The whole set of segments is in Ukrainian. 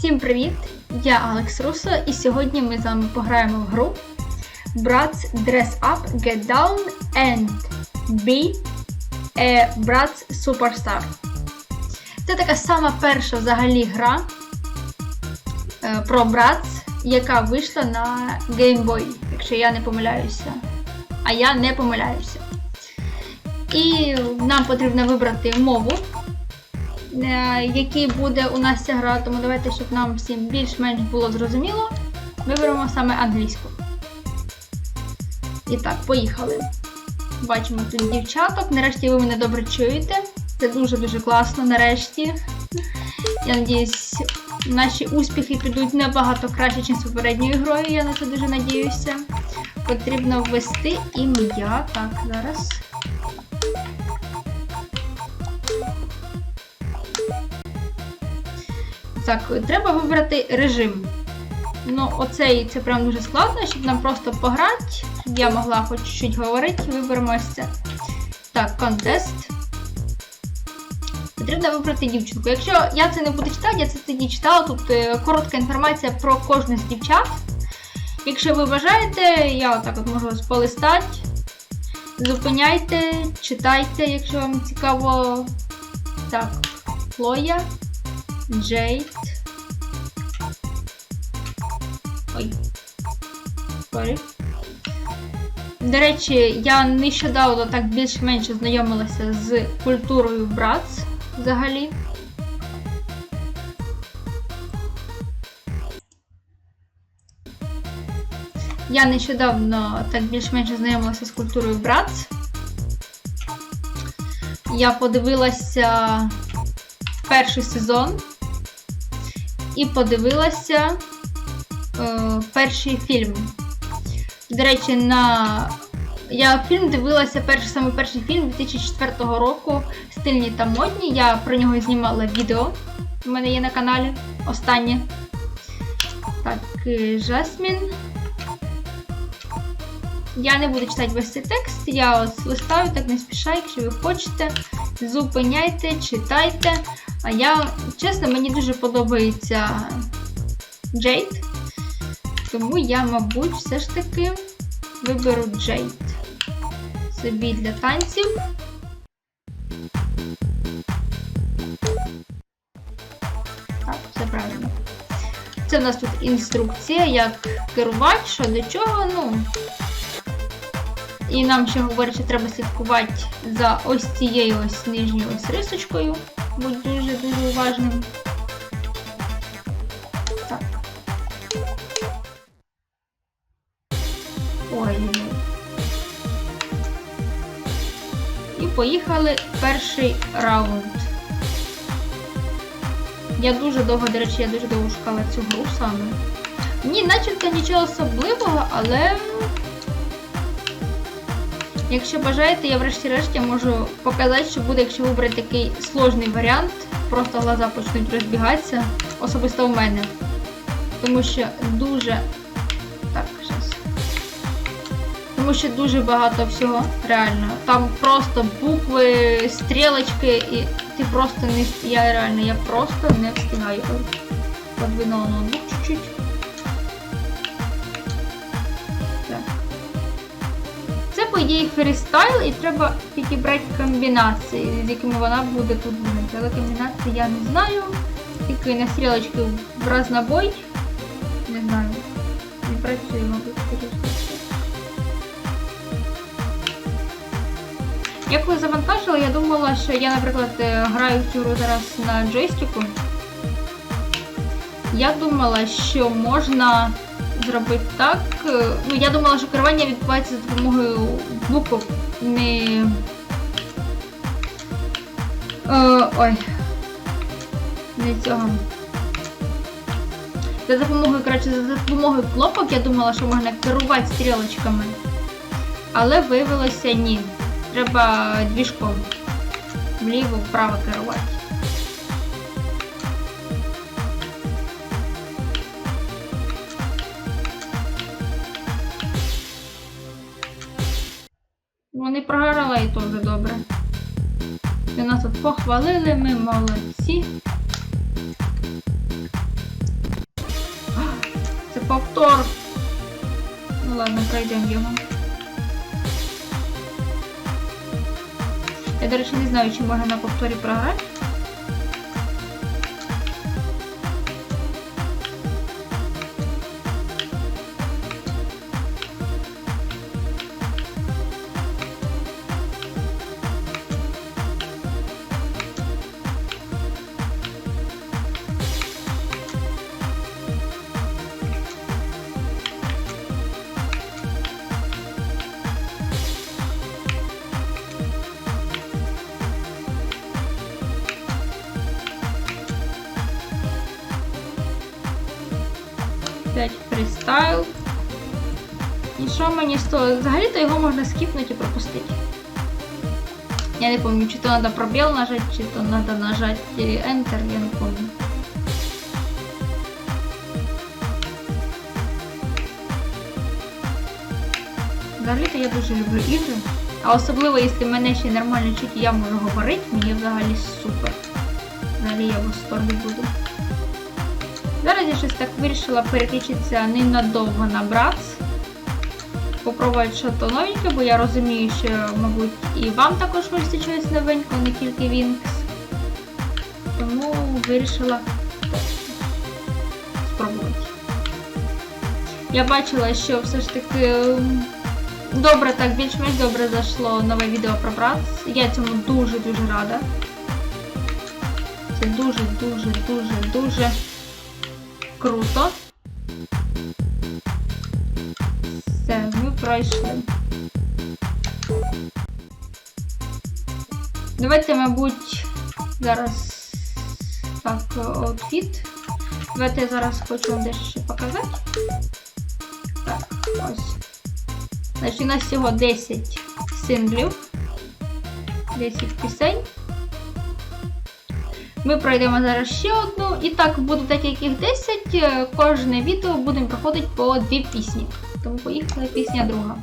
Всім привіт! Я Алекс Руссо, і сьогодні ми з вами пограємо в гру Brats Dress Up, Get Down and Be a Brats Superstar. Це така сама перша взагалі гра е, про Bratz, яка вийшла на Game Boy, якщо я не помиляюся. А я не помиляюся. І нам потрібно вибрати мову який буде у нас ця гра, тому давайте, щоб нам всім більш-менш було зрозуміло, виберемо саме англійську. І так, поїхали. Бачимо тут дівчаток. Нарешті ви мене добре чуєте. Це дуже-дуже класно, нарешті. Я надіюсь, наші успіхи підуть набагато краще, ніж з попередньою грою, я на це дуже надіюся. Потрібно ввести ім'я. Так, зараз. Так, треба вибрати режим. Ну, оцей це прям дуже складно, щоб нам просто пограти, щоб я могла хоч чуть говорити, виберемо це. Так, контест. Потрібно вибрати дівчинку. Якщо я це не буду читати, я це тоді читала, тут е, коротка інформація про кожну з дівчат. Якщо ви бажаєте, я отак от можу вас полистати. Зупиняйте, читайте, якщо вам цікаво. Так, Хлоя. Джейд. Ой. Сорі. До речі, я нещодавно так більш-менш ознайомилася з культурою Братс взагалі. Я нещодавно так більш-менш ознайомилася з культурою Братс. Я подивилася перший сезон і подивилася е, перший фільм. До речі, на я фільм дивилася перший, саме перший фільм 2004 року Стильні та модні. Я про нього знімала відео. У мене є на каналі. Останнє. Так, е, Жасмін. Я не буду читати весь цей текст, я от листаю, так не спішаю, якщо ви хочете. Зупиняйте, читайте. А я, чесно, мені дуже подобається Джейд. Тому я, мабуть, все ж таки виберу Джейд. Собі для танців. Так, все правильно. Це в нас тут інструкція, як керувати, що до чого, ну. І нам ще говорять, що треба слідкувати за ось цією ось нижньою ось рисочкою. Будь дуже-дуже уважним. Так. Ой. І поїхали перший раунд. Я дуже довго, до речі, я дуже довго шукала цю гру саме. Ні, начебто нічого особливого, але Якщо бажаєте, я врешті-решт можу показати, що буде, якщо вибрати такий сложний варіант, просто глаза почнуть розбігатися, особисто у мене. Тому що дуже... Так, зараз. Тому що дуже багато всього, реально. Там просто букви, стрілочки, і ти просто не Я реально, я просто не встигаю. Подвинула ноутбук чуть-чуть. фрістайл і треба підібрати комбінації, з якими вона буде тут грати. Але комбінації я не знаю. Тільки на стрілочки в разнобой. Не знаю. Не працює, мабуть, Я коли завантажила, я думала, що я, наприклад, граю в цю зараз на джойстику. Я думала, що можна зробити так. Е, ну, я думала, що керування відбувається за допомогою букв. Не. Е, ой. Не цього. За допомогою, коротше, за допомогою кнопок я думала, що можна керувати стрілочками. Але виявилося ні. Треба двіжком. Вліво, вправо керувати. Вони програли і то добре. І нас тут похвалили, ми молодці. Це повтор. Ну ладно, пройдемо його. Я, до речі, не знаю, чи можна на повторі програти. Фрістайл. І що мені того? Взагалі-то його можна скіпнути і пропустити. Я не пам'ятаю, чи то треба пробіл нажати, чи то треба нажати Enter, я не пам'ятаю. Взагалі-то я дуже люблю ігри. А особливо, якщо мене ще нормально чуть я можу говорити, мені взагалі супер. Взагалі я в восторгі буду. Зараз я щось так вирішила переключитися ненадовго на Братс. Попробувати щось новеньке, бо я розумію, що, мабуть, і вам також хочеться чогось новенького, не тільки Вінкс. Тому вирішила спробувати. Я бачила, що все ж таки ем, добре, так, більш-менш добре зайшло нове відео про Братс. Я цьому дуже-дуже рада. Це дуже-дуже-дуже-дуже круто. Все, ми пройшли. Давайте, мабуть, зараз так, outfit. Давайте я зараз хочу вам дещо показати. Так, ось. Значить, у нас всього 10 синглів. 10 пісень. Ми пройдемо зараз ще одну. І так буде таких 10. Е, Кожне відео будемо проходити по дві пісні. Тому поїхала пісня друга.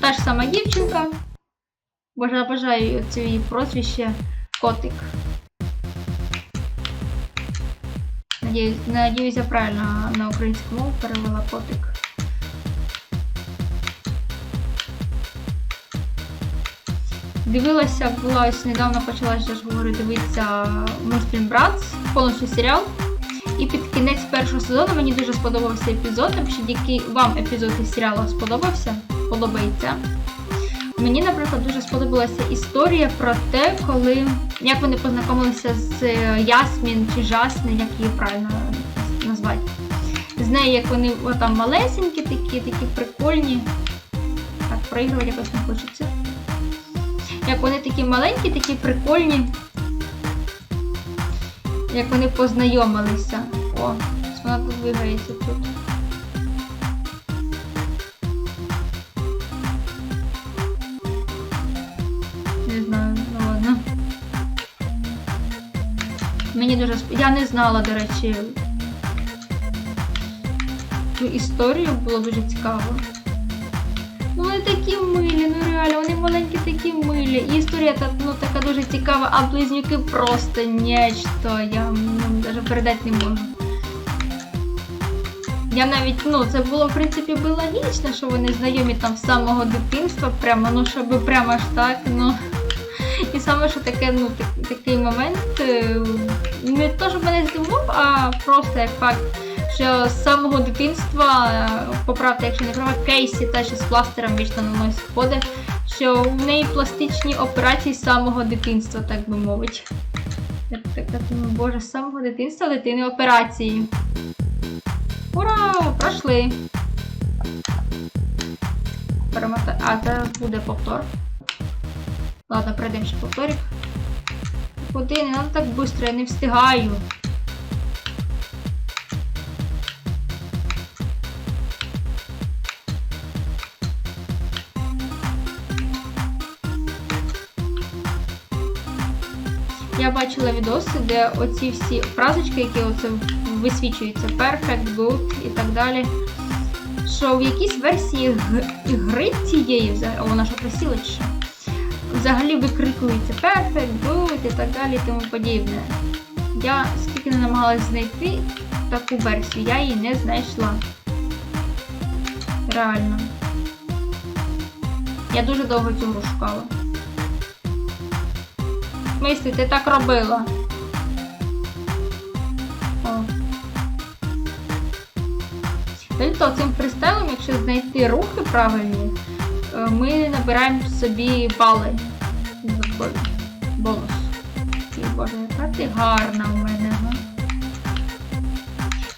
Та ж сама дівчинка. Боже, бажаю це її прозвище Котик. Надіюсь, надіюсь, я правильно на українську мову перевела котик. Дивилася, була ось недавно почала ж говорити, дивитися мультфільм Братс, повністю серіал. І під кінець першого сезону мені дуже сподобався епізод. Напишіть, який вам епізод із серіалу сподобався, подобається. Мені, наприклад, дуже сподобалася історія про те, коли як вони познайомилися з е, Ясмін чи Жасмін, як її правильно назвати. З нею, як вони там малесенькі, такі, такі прикольні. Так, проігрувати якось не хочеться. Як вони такі маленькі, такі прикольні. Як вони познайомилися. О, вона тут двигається тут. Не знаю, ну ладно. Мені дуже сп... Я не знала, до речі. Цю історію було дуже цікаво. Ну вони такі милі, ну реально, вони маленькі такі милі. І історія та, ну, така дуже цікава, а близнюки просто нечто. Я ну, навіть передати не можу. Я навіть, ну, це було, в принципі, би логічно, що вони знайомі там з самого дитинства, прямо, ну, щоб прямо аж так, ну. І саме, що таке, ну, так- такий момент, е, не то, щоб мене здивував, а просто як факт, що з самого дитинства, е, поправте, якщо не права, Кейсі, що з пластером вічно на носі ходить, що в неї пластичні операції з самого дитинства, так би мовити. Я така думаю, боже, з самого дитинства дитини операції. Ура! Пройшли! Перемота... А, зараз буде повтор. Ладно, пройдемо ще повторик. Куди? Не надо так швидко, я не встигаю. Я бачила відоси, де оці всі фразочки, які оце висвічуються, perfect, good і так далі. Що в якійсь версії гри цієї, взагалі, о, вона що просіла чи що? Взагалі викрикується perfect, good і так далі і тому подібне. Я скільки не намагалась знайти таку версію, я її не знайшла. Реально. Я дуже довго цю шукала. Мислі, ти так робила. О. Цим фристайлом, якщо знайти рухи правильні, е, ми набираємо собі бали. Бонус. Боже, яка ти гарна у мене.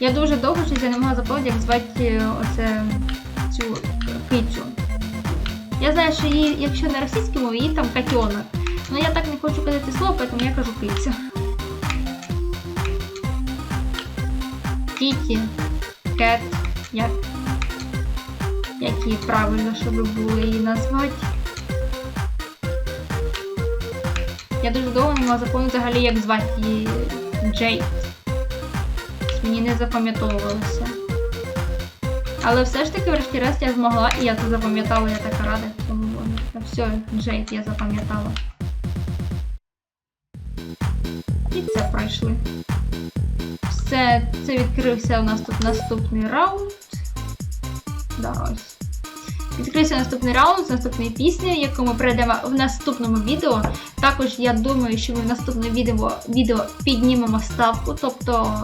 Я дуже довго щось я не могла запам'ятати, як звати е, оце цю кицю. Я знаю, що її, якщо на російській мові, її там котенок. Ну я так не хочу казати слово, тому я кажу киця. Кіті, кет, як. Які правильно, щоб було її назвати. Я дуже довго не могла запам'ятати взагалі, як звати її Джейд. Мені не запам'ятовувалося. Але все ж таки, врешті-решт, я змогла, і я це запам'ятала, я така рада. Все, Джейд я запам'ятала. Пройшли. Все, це відкрився у нас тут наступний раунд. Да, ось. Відкрився наступний раунд з наступної пісні, яку ми пройдемо в наступному відео. Також я думаю, що ми в наступному відео, відео піднімемо ставку. Тобто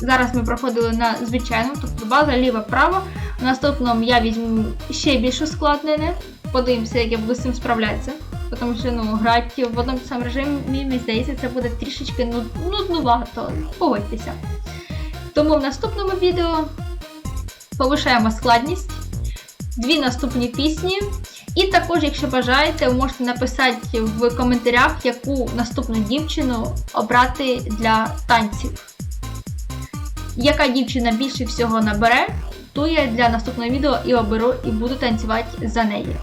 зараз ми проходили на звичайному, тобто база ліва-право. В наступному я візьму ще більш ускладнене. Подивимося, як я буду з цим справлятися. Тому що ну, грати в одному самому режимі, мені здається, це буде трішечки нуд- нуднувато. Погодьтеся. Тому в наступному відео повишаємо складність. Дві наступні пісні. І також, якщо бажаєте, ви можете написати в коментарях, яку наступну дівчину обрати для танців. Яка дівчина більше всього набере, ту я для наступного відео і оберу і буду танцювати за неї.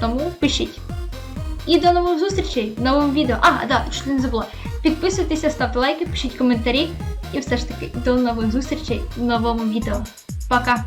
Тому пишіть. І до нових зустрічей в новому відео. А, да, чуть не забула. Підписуйтеся, ставте лайки, пишіть коментарі. І все ж таки до нових зустрічей в новому відео. Пока!